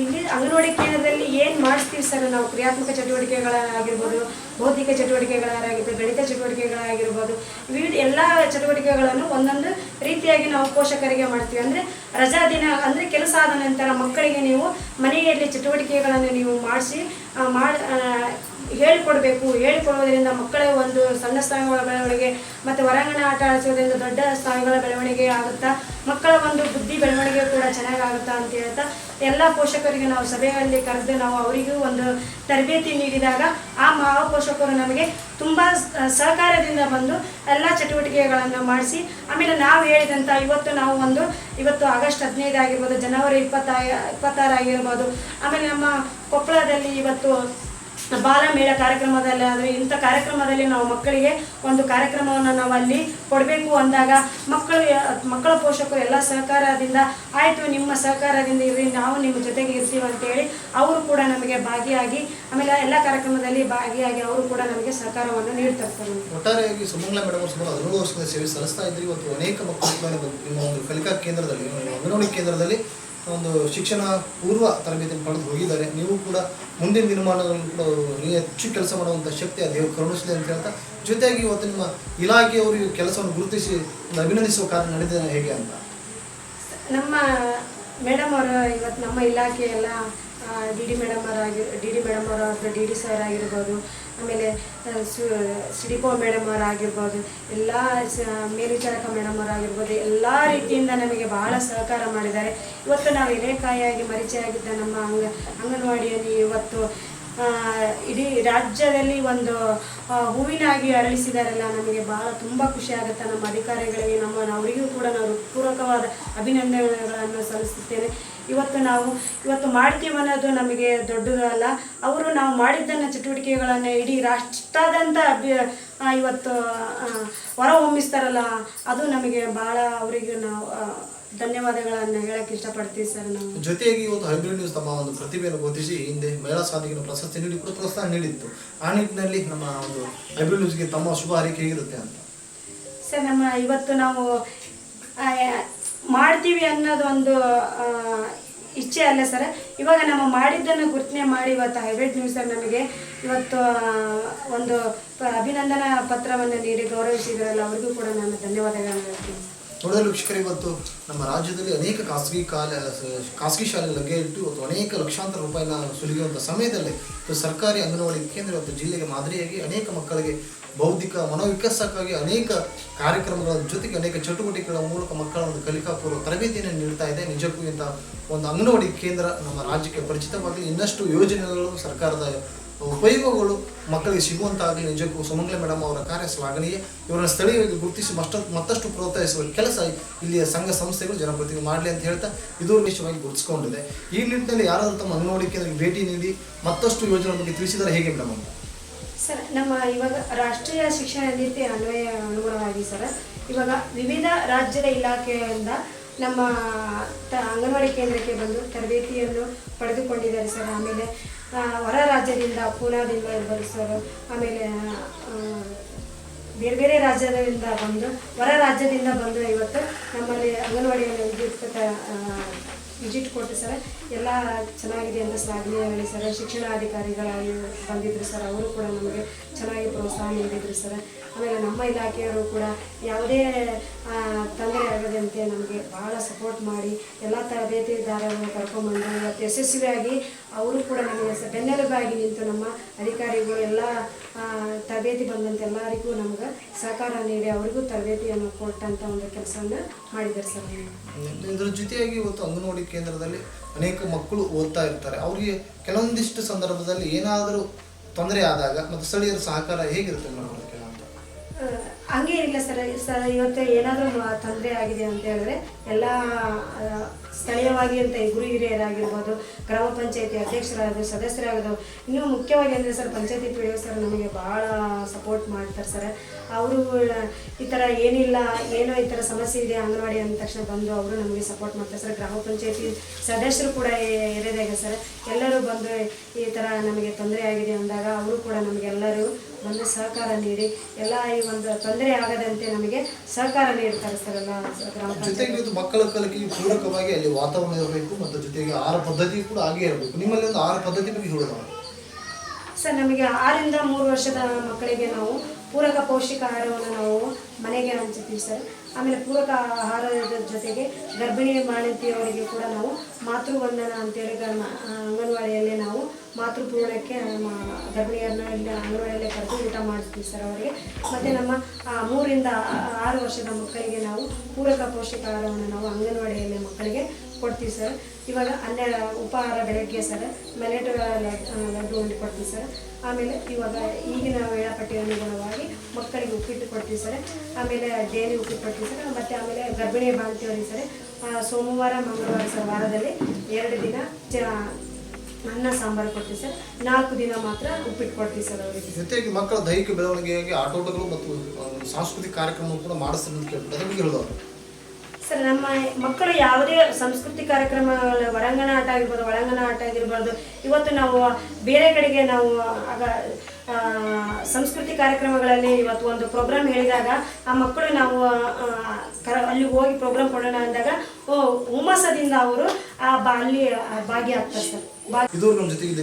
ಇಲ್ಲಿ ಅಂಗನವಾಡಿ ಕೇಂದ್ರದಲ್ಲಿ ಏನು ಮಾಡಿಸ್ತೀವಿ ಸರ್? ನಾವು ಕ್ರಿಯಾತ್ಮಕ ಚಟುವಟಿಕೆಗಳಾಗಿರ್ಬೋದು, ಬೌದ್ಧಿಕ ಚಟುವಟಿಕೆಗಳಾಗಿರ್ಬೋದು, ಗಣಿತ ಚಟುವಟಿಕೆಗಳಾಗಿರ್ಬೋದು, ವಿವಿಧ ಎಲ್ಲ ಚಟುವಟಿಕೆಗಳನ್ನು ಒಂದೊಂದು ರೀತಿಯಾಗಿ ನಾವು ಪೋಷಕರಿಗೆ ಮಾಡ್ತೀವಿ. ಅಂದರೆ ರಜಾ ದಿನ, ಅಂದರೆ ಕೆಲಸ ಆದ ನಂತರ ಮಕ್ಕಳಿಗೆ ನೀವು ಮನೆಯಲ್ಲಿ ಚಟುವಟಿಕೆಗಳನ್ನು ನೀವು ಮಾಡಿಸಿ ಮಾಡಿ ಹೇಳಿಕೊಡ್ಬೇಕು. ಹೇಳಿಕೊಡುವುದರಿಂದ ಮಕ್ಕಳ ಒಂದು ಸಣ್ಣ ಸ್ಥಾನಗಳ ಬೆಳವಣಿಗೆ ಮತ್ತು ಹೊರಾಂಗಣ ಆಟ ಆಡಿಸೋದ್ರಿಂದ ದೊಡ್ಡ ಸ್ಥಾನಗಳ ಬೆಳವಣಿಗೆ ಆಗುತ್ತಾ, ಮಕ್ಕಳ ಒಂದು ಬುದ್ಧಿ ಬೆಳವಣಿಗೆ ಕೂಡ ಚೆನ್ನಾಗಾಗುತ್ತಾ ಅಂತ ಹೇಳ್ತಾ ಎಲ್ಲ ಪೋಷಕರಿಗೆ ನಾವು ಸಭೆಯಲ್ಲಿ ಕರೆದು ನಾವು ಅವರಿಗೂ ಒಂದು ತರಬೇತಿ ನೀಡಿದಾಗ ಆ ಮಹಾ ಪೋಷಕರು ನಮಗೆ ತುಂಬ ಸಹಕಾರದಿಂದ ಬಂದು ಎಲ್ಲ ಚಟುವಟಿಕೆಗಳನ್ನು ಮಾಡಿಸಿ, ಆಮೇಲೆ ನಾವು ಹೇಳಿದಂಥ ಇವತ್ತು ನಾವು ಒಂದು, ಇವತ್ತು ಆಗಸ್ಟ್ ಹದಿನೈದು ಆಗಿರ್ಬೋದು, ಜನವರಿ ಇಪ್ಪತ್ತ ಇಪ್ಪತ್ತಾರು ಆಗಿರ್ಬೋದು, ಆಮೇಲೆ ನಮ್ಮ ಕೊಪ್ಪಳದಲ್ಲಿ ಇವತ್ತು ಬಾಲಮೇಳ ಕಾರ್ಯಕ್ರಮದಲ್ಲಿ ಆದರೆ ಇಂಥ ಕಾರ್ಯಕ್ರಮದಲ್ಲಿ ನಾವು ಮಕ್ಕಳಿಗೆ ಒಂದು ಕಾರ್ಯಕ್ರಮವನ್ನು ನಾವು ಅಲ್ಲಿ ಕೊಡಬೇಕು ಅಂದಾಗ ಮಕ್ಕಳು, ಮಕ್ಕಳ ಪೋಷಕರು ಎಲ್ಲ ಸಹಕಾರದಿಂದ ಆಯಿತು, ನಿಮ್ಮ ಸಹಕಾರದಿಂದ ಇರಿ ನಾವು ನಿಮ್ಮ ಜೊತೆಗೆ ಇರ್ತೀವಿ ಅಂತೇಳಿ ಅವರು ಕೂಡ ನಮಗೆ ಭಾಗಿಯಾಗಿ, ಆಮೇಲೆ ಎಲ್ಲ ಕಾರ್ಯಕ್ರಮದಲ್ಲಿ ಭಾಗಿಯಾಗಿ ಅವರು ಕೂಡ ನಮಗೆ ಸಹಕಾರವನ್ನು ನೀಡ್ತಾರೆ. ಒಟ್ಟಾರೆಯಾಗಿ ಸುಮಂಗ್ಲಾ ಮೇಡಮ್ ಸುಮಾರು ಹದಿನೇಳು ವರ್ಷದ ಸೇವೆ ಸಲ್ಲಿಸ್ತಾ ಇದ್ರಿ, ಇವತ್ತು ಅನೇಕ ಮಕ್ಕಳು ನಿಮ್ಮ ಒಂದು ಕಲಿಕಾ ಕೇಂದ್ರದಲ್ಲಿ ಅಂಗನವಾಡಿ ಕೇಂದ್ರದಲ್ಲಿ ಒಂದು ಶಿಕ್ಷಣ ಪೂರ್ವ ತರಬೇತಿಯನ್ನು ಪಡೆದು ಹೋಗಿದ್ದಾರೆ. ನೀವು ಕೂಡ ಮುಂದಿನ ದಿನಮಾನಗಳನ್ನು ಕೂಡ ನೀವು ಹೆಚ್ಚು ಕೆಲಸ ಮಾಡುವಂಥ ಶಕ್ತಿ ಆ ದೇವರು ಅಂತ ಹೇಳ್ತಾ ಜೊತೆಗೆ ಇವತ್ತು ನಿಮ್ಮ ಇಲಾಖೆಯವರು ಕೆಲಸವನ್ನು ಗುರುತಿಸಿ ಅಭಿನಂದಿಸುವ ಕಾರ್ಯ ನಡೆದಿದೆ ಹೇಗೆ ಅಂತ? ನಮ್ಮ ಮೇಡಮ್ ಅವರು ಇವತ್ತು ನಮ್ಮ ಇಲಾಖೆಯೆಲ್ಲ ಡಿ ಡಿ ಮೇಡಮ್ ಅವರಾಗಿ, ಡಿ ಡಿ ಮೇಡಮ್ ಅವರು ಡಿ ಡಿ ಸರ್ ಆಗಿರ್ಬೋದು ಆಮೇಲೆ ಸಿಡಿಪೋ ಮೇಡಮ್ ಅವರಾಗಿರ್ಬೋದು, ಎಲ್ಲ ಮೇಲ್ವಿಚಾರಕ ಮೇಡಮ್ ಅವರಾಗಿರ್ಬೋದು, ಎಲ್ಲ ರೀತಿಯಿಂದ ನಮಗೆ ಬಹಳ ಸಹಕಾರ ಮಾಡಿದ್ದಾರೆ. ಇವತ್ತು ನಾವು ಎಲೆಕಾಯಾಗಿ ಮರಿಚೆಯಾಗಿದ್ದ ನಮ್ಮ ಅಂಗ, ಅಂಗನವಾಡಿಯಲ್ಲಿ ಇವತ್ತು ಇಡೀ ರಾಜ್ಯದಲ್ಲಿ ಒಂದು ಹೂವಿನಾಗಿ ಅರಳಿಸಿದಾರಲ್ಲ, ನಮಗೆ ಬಹಳ ತುಂಬ ಖುಷಿ ಆಗುತ್ತೆ. ನಮ್ಮ ಅಧಿಕಾರಿಗಳಿಗೆ, ನಮ್ಮ ಅವರಿಗೂ ಕೂಡ ನಾವು ಪೂರಕವಾದ ಅಭಿನಂದನೆಗಳನ್ನು ಸಲ್ಲಿಸುತ್ತೇನೆ. ಇವತ್ತು ನಾವು ಇವತ್ತು ಮಾಡ್ತೀವಿ ಅನ್ನೋದು ನಮಗೆ ದೊಡ್ಡದಲ್ಲ ಅವರು ನಾವು ಮಾಡಿದ್ದನ್ನು ಚಟುವಟಿಕೆಗಳನ್ನು ಇಡೀ ರಾಷ್ಟ್ರದಂಥ ಅಭ್ಯ ಇವತ್ತು ವರ ಹೊರ ಹೊಮ್ಮಿಸ್ತಾರಲ್ಲ ಅದು ನಮಗೆ ಭಾಳ ಅವರಿಗೆ ನಾವು ಧನ್ಯವಾದಗಳನ್ನು ಹೇಳಕ್ಕೆ ಇಷ್ಟಪಡ್ತೀವಿ ಸರ್ ನಾವು. ಜೊತೆಯಾಗಿ ಇವತ್ತು ಹೈಬ್ರಿಡ್ ನ್ಯೂಸ್ ತಮ್ಮ ಒಂದು ಪ್ರತಿಭೆಯನ್ನು ಗುರುತಿಸಿ ಹಿಂದೆ ಮಹಿಳಾ ಸಾಧಕಿನ ಪ್ರಶಸ್ತಿ ನೀಡಿ ಕೂಡ ಪ್ರೋತ್ಸಾಹ ನೀಡಿತ್ತು. ಆ ನಿಟ್ಟಿನಲ್ಲಿ ನಮ್ಮ ಒಂದು ಹೈಬ್ರಿಡ್ ನ್ಯೂಸ್ಗೆ ತಮ್ಮ ಶುಭ ಹಾರೈಕೆ ಹೇಗಿರುತ್ತೆ ಅಂತ? ಸರ್ ನಮ್ಮ ಇವತ್ತು ನಾವು ಮಾಡ್ತೀವಿ ಅನ್ನೋದು ಒಂದು ಇಚ್ಛೆ ಅಲ್ಲ ಸರ್. ಇವಾಗ ನಮ್ಮ ಮಾಡಿದ್ದನ್ನು ಗುರ್ತನೆ ಮಾಡಿ ಇವತ್ತು ಹೈಬ್ರಿಡ್ ನ್ಯೂಸ್ ನಮಗೆ ಇವತ್ತು ಒಂದು ಅಭಿನಂದನಾ ಪತ್ರವನ್ನು ನೀಡಿ ಗೌರವಿಸಿದ್ರಲ್ಲ, ಅವ್ರಿಗೂ ಕೂಡ ನಾನು ಧನ್ಯವಾದಗಳನ್ನು ಹೇಳ್ತೀನಿ. ನೋಡಲು ವೀಕ್ಷಕರೇ, ಇವತ್ತು ನಮ್ಮ ರಾಜ್ಯದಲ್ಲಿ ಅನೇಕ ಖಾಸಗಿ ಕಾಲ, ಖಾಸಗಿ ಶಾಲೆ ಲಗ್ಗೆ ಇಟ್ಟು ಇವತ್ತು ಅನೇಕ ಲಕ್ಷಾಂತರ ರೂಪಾಯಿನ ಸುಲಿಯುವಂಥ ಸಮಯದಲ್ಲಿ ಸರ್ಕಾರಿ ಅಂಗನವಾಡಿ ಕೇಂದ್ರ ಇವತ್ತು ಜಿಲ್ಲೆಗೆ ಮಾದರಿಯಾಗಿ ಅನೇಕ ಮಕ್ಕಳಿಗೆ ಬೌದ್ಧಿಕ, ಮನೋವಿಕಾಸಕ್ಕಾಗಿ ಅನೇಕ ಕಾರ್ಯಕ್ರಮಗಳ ಜೊತೆಗೆ ಅನೇಕ ಚಟುವಟಿಕೆಗಳ ಮೂಲಕ ಮಕ್ಕಳ ಒಂದು ಕಲಿಕಾಪೂರ್ವ ತರಬೇತಿಯನ್ನು ನೀಡ್ತಾ ಇದೆ. ನಿಜಕ್ಕೂ ಇಂಥ ಒಂದು ಅಂಗನವಾಡಿ ಕೇಂದ್ರ ನಮ್ಮ ರಾಜ್ಯಕ್ಕೆ ಪರಿಚಿತವಾಗಲಿ. ಇನ್ನಷ್ಟು ಯೋಜನೆಗಳು ಸರ್ಕಾರದ ಉಪಯೋಗಗಳು ಮಕ್ಕಳಿಗೆ ಸಿಗುವಂತಾಗಲಿ, ನಿಜಕ್ಕೂ ಸುಮಂಗ್ಲೆ ಮೇಡಮ್ ಅವರ ಕಾರ್ಯ ಶ್ಲಾಘನೀಯ ಇವರನ್ನು ಸ್ಥಳೀಯವಾಗಿ ಗುರುತಿಸಿ ಮತ್ತಷ್ಟು ಮತ್ತಷ್ಟು ಪ್ರೋತ್ಸಾಹಿಸುವ ಕೆಲಸ ಇಲ್ಲಿಯ ಸಂಘ ಸಂಸ್ಥೆಗಳು ಜನಪ್ರತಿನಿಧಿ ಮಾಡಲಿ ಅಂತ ಹೇಳ್ತಾ ಇದು ನಿಶ್ಚಯವಾಗಿ ಗುರುತಿಸಿಕೊಂಡಿದೆ. ಈ ನಿಟ್ಟಿನಲ್ಲಿ ಯಾರಾದರೂ ತಮ್ಮ ಅಂಗನವಾಡಿ ಭೇಟಿ ನೀಡಿ ಮತ್ತಷ್ಟು ಯೋಜನೆ ಬಗ್ಗೆ ತಿಳಿಸಿದರೆ ಹೇಗೆ ಮೇಡಮ್ ಅಂತ ಸರ್, ನಮ್ಮ ಇವಾಗ ರಾಷ್ಟ್ರೀಯ ಶಿಕ್ಷಣ ನೀತಿ ಅನ್ವಯ ಅನುಗುಣವಾಗಿ ಸರ್, ಇವಾಗ ವಿವಿಧ ರಾಜ್ಯದ ಇಲಾಖೆಯಿಂದ ನಮ್ಮ ತ ಅಂಗನವಾಡಿ ಕೇಂದ್ರಕ್ಕೆ ಬಂದು ತರಬೇತಿಯನ್ನು ಪಡೆದುಕೊಂಡಿದ್ದಾರೆ ಸರ್. ಆಮೇಲೆ ಹೊರ ರಾಜ್ಯದಿಂದ ಪೂನಾದಿಂದ ಇರ್ಬೋದು ಸರ್. ಆಮೇಲೆ ಬೇರೆ ಬೇರೆ ರಾಜ್ಯದಿಂದ ಬಂದು, ಹೊರ ರಾಜ್ಯದಿಂದ ಬಂದು ಇವತ್ತು ನಮ್ಮಲ್ಲಿ ಅಂಗನವಾಡಿಯಲ್ಲಿ ವಿದ್ಯುತ್ ವಿಸಿಟ್ ಕೊಟ್ಟು ಸರ್, ಎಲ್ಲ ಚೆನ್ನಾಗಿದೆ ಅಂತ ಶ್ಲಾಘನೆ ಹೇಳಿ ಸರ್, ಶಿಕ್ಷಣಾಧಿಕಾರಿಗಳಾಗಿ ಬಂದಿದ್ರು ಸರ್. ಅವರು ಕೂಡ ನಮಗೆ ಚೆನ್ನಾಗಿ ಪ್ರೋತ್ಸಾಹ ನೀಡಿದ್ರು ಸರ್. ಆಮೇಲೆ ನಮ್ಮ ಇಲಾಖೆಯವರು ಕೂಡ ಯಾವುದೇ ತೊಂದರೆ ಆಗದಂತೆ ನಮಗೆ ಬಹಳ ಸಪೋರ್ಟ್ ಮಾಡಿ ಎಲ್ಲ ತರಬೇತಿದಾರರನ್ನು ಕರ್ಕೊಂಡ್ಬಂದು ಇವತ್ತು ಯಶಸ್ವಿಯಾಗಿ ಅವರು ಕೂಡ ನಮಗೆ ಬೆನ್ನೆಲುಬಾಗಿ ನಿಂತು ನಮ್ಮ ಅಧಿಕಾರಿಗಳು ಎಲ್ಲ ತರಬೇತಿ ಬಂದಂತೆ ಎಲ್ಲರಿಗೂ ನಮ್ಗೆ ಸಹಕಾರ ನೀಡಿ ಅವರಿಗೂ ತರಬೇತಿಯನ್ನು ಕೊಟ್ಟಂಥ ಒಂದು ಕೆಲಸವನ್ನು ಮಾಡಿದ್ದಾರೆ ಸರ್ ಇದ್ರ ಇದರ ಜೊತೆಯಾಗಿ ಇವತ್ತು ಅಂಗನವಾಡಿ ಕೇಂದ್ರದಲ್ಲಿ ಅನೇಕ ಮಕ್ಕಳು ಓದ್ತಾ ಇರ್ತಾರೆ. ಅವರಿಗೆ ಕೆಲವೊಂದಿಷ್ಟು ಸಂದರ್ಭದಲ್ಲಿ ಏನಾದರೂ ತೊಂದರೆ ಆದಾಗ ಮತ್ತು ಸ್ಥಳೀಯರ ಸಹಕಾರ ಹೇಗಿರುತ್ತೆ ಹಂಗೆ ಇಲ್ಲ ಸರ್. ಸರ್, ಇವತ್ತು ಏನಾದರೂ ತೊಂದರೆ ಆಗಿದೆ ಅಂತ ಹೇಳಿದ್ರೆ ಎಲ್ಲ ಸ್ಥಳೀಯವಾಗಿ ಅಂತ ಗುರು ಹಿರಿಯರಾಗಿರ್ಬೋದು, ಗ್ರಾಮ ಪಂಚಾಯತಿ ಅಧ್ಯಕ್ಷರಾಗೋದು ಸದಸ್ಯರಾಗೋದು ಇನ್ನೂ ಮುಖ್ಯವಾಗಿ ಅಂದರೆ ಸರ್ ಪಂಚಾಯತಿ ಪಿ ಡಿ ಸರ್ ನಮಗೆ ಭಾಳ ಸಪೋರ್ಟ್ ಮಾಡ್ತಾರೆ ಸರ್. ಅವರು, ಈ ಥರ ಏನಿಲ್ಲ, ಏನೋ ಈ ಥರ ಸಮಸ್ಯೆ ಇದೆ ಅಂಗನವಾಡಿ ಅಂದ ತಕ್ಷಣ ಬಂದು ಅವರು ನಮಗೆ ಸಪೋರ್ಟ್ ಮಾಡ್ತಾರೆ ಸರ್. ಗ್ರಾಮ ಪಂಚಾಯತಿ ಸದಸ್ಯರು ಕೂಡ ಇರೋದಾಗ ಸರ್. ಎಲ್ಲರೂ ಬಂದು ಈ ಥರ ನಮಗೆ ತೊಂದರೆ ಆಗಿದೆ ಅಂದಾಗ ಅವರು ಕೂಡ ನಮಗೆಲ್ಲರೂ ಬಂದು ಸಹಕಾರ ನೀಡಿ. ಎಲ್ಲ ಈ ಒಂದು ತೊಂದರೆ ಆಗದಂತೆ ನಮಗೆ ಸಹಕಾರ ನೀಡ್ತಾರೆ ಸರ್ ಎಲ್ಲ ಗ್ರಾಮ ಜೊತೆಗೆ ಇದು ಮಕ್ಕಳ ಕಲಿಕೆಗೆ ಪೂರಕವಾಗಿ ಅಲ್ಲಿ ವಾತಾವರಣ ಇರಬೇಕು ಮತ್ತು ಜೊತೆಗೆ ಆಹಾರ ಪದ್ಧತಿ ಕೂಡ ಹಾಗೆ ಇರಬೇಕು. ನಿಮ್ಮಲ್ಲಿ ಒಂದು ಆಹಾರ ಪದ್ಧತಿ ಬಗ್ಗೆ ಸರ್ ನಮಗೆ ಆರಿಂದ ಮೂರು ವರ್ಷದ ಮಕ್ಕಳಿಗೆ ನಾವು ಪೂರಕ ಪೌಷ್ಟಿಕ ಆಹಾರವನ್ನು ನಾವು ಮನೆಗೆ ಹಂಚುತ್ತೀವಿ ಸರ್. ಆಮೇಲೆ ಪೂರಕ ಆಹಾರದ ಜೊತೆಗೆ ಗರ್ಭಿಣಿ ಮಾಡಿದ್ದೀವರಿಗೆ ಕೂಡ ನಾವು ಮಾತೃವಂದನ ಅಂತೇಳಿ ಗ- ಅಂಗನವಾಡಿಯಲ್ಲಿ ಪೂರ್ಣಕ್ಕೆ ನಮ್ಮ ಗರ್ಭಿಣಿಯರನ್ನ ಇಲ್ಲಿ ಅಂಗನವಾಡಿಯಲ್ಲೇ ಕರೆದು ಊಟ ಮಾಡಿಸ್ತೀವಿ ಸರ್ ಅವರಿಗೆ. ಮತ್ತು ನಮ್ಮ ಮೂರಿಂದ ಆರು ವರ್ಷದ ಮಕ್ಕಳಿಗೆ ನಾವು ಪೂರಕ ಪೌಷ್ಟಿಕ ಆಹಾರವನ್ನು ನಾವು ಅಂಗನವಾಡಿಯಲ್ಲಿ ಮಕ್ಕಳಿಗೆ ಕೊಡ್ತೀವಿ ಸರ್. ಇವಾಗ ಹನ್ನೆರಡು ಉಪಹಾರ ಬೆಳಗ್ಗೆ ಸರ್ ಮೆಲೆಟ್ ಲಡ್ಡು ಉಂಡು ಕೊಡ್ತೀವಿ ಸರ್. ಆಮೇಲೆ ಇವಾಗ ಈಗಿನ ವೇಳಾಪಟ್ಟಿ ಅನುಗುಣವಾಗಿ ಮಕ್ಕಳಿಗೆ ಉಪ್ಪಿಟ್ಟು ಕೊಡ್ತೀವಿ ಸರ್. ಆಮೇಲೆ ಡೇಲಿ ಉಪ್ಪಿಟ್ಟು ಕೊಡ್ತೀವಿ ಸರ್. ಮತ್ತು ಆಮೇಲೆ ಗರ್ಭಿಣಿ ಬಾಣ್ತಿಯವರಿಗೆ ಸರ್ ಸೋಮವಾರ, ಮಂಗಳವಾರ ಸರ್ ವಾರದಲ್ಲಿ ಎರಡು ದಿನ ಚ ಅನ್ನ ಸಾಂಬಾರು ಕೊಡ್ತೀವಿ ಸರ್. ನಾಲ್ಕು ದಿನ ಮಾತ್ರ ಉಪ್ಪಿಟ್ಟು ಕೊಡ್ತೀವಿ ಸರ್ ಅವರಿಗೆ. ಜೊತೆಗೆ ಮಕ್ಕಳ ದೈಹಿಕ ಬೆಳವಣಿಗೆಗೆ ಆಟೋಟಗಳು ಮತ್ತು ಸಾಂಸ್ಕೃತಿಕ ಕಾರ್ಯಕ್ರಮ ಕೂಡ ಮಾಡಿಸ್ತಾರೆ ಅಂತ ಕೇಳ್ಬಿಟ್ಟು ಅದಕ್ಕೆ ಬಗ್ಗೆ ಹೇಳೋದು. ಸರ್ ನಮ್ಮ ಮಕ್ಕಳು ಯಾವುದೇ ಸಂಸ್ಕೃತಿ ಕಾರ್ಯಕ್ರಮ ಹೊರಾಂಗಣ ಆಟ ಆಗಿರ್ಬೋದು ಒಳಾಂಗಣ ಆಟ ಆಗಿರ್ಬಾರ್ದು. ಇವತ್ತು ನಾವು ಬೇರೆ ಕಡೆಗೆ ನಾವು ಆಗ ಸಂಸ್ಕೃತಿ ಕಾರ್ಯಕ್ರಮಗಳಲ್ಲಿ ಇವತ್ತು ಒಂದು ಪ್ರೋಗ್ರಾಮ್ ಹೇಳಿದಾಗ ಆ ಮಕ್ಕಳು ನಾವು ಅಲ್ಲಿ ಹೋಗಿ ಪ್ರೋಗ್ರಾಮ್ ಕೊಡೋಣ ಅಂದಾಗ, ಓ ಹುಮ್ಮಸದಿಂದ ಅವರು ಆ ಬಾ, ಅಲ್ಲಿ ಭಾಗಿಯಾಗ್ತಾರೆ ಸರ್. ಇದು ನಮ್ಮ ಜೊತೆಗೆ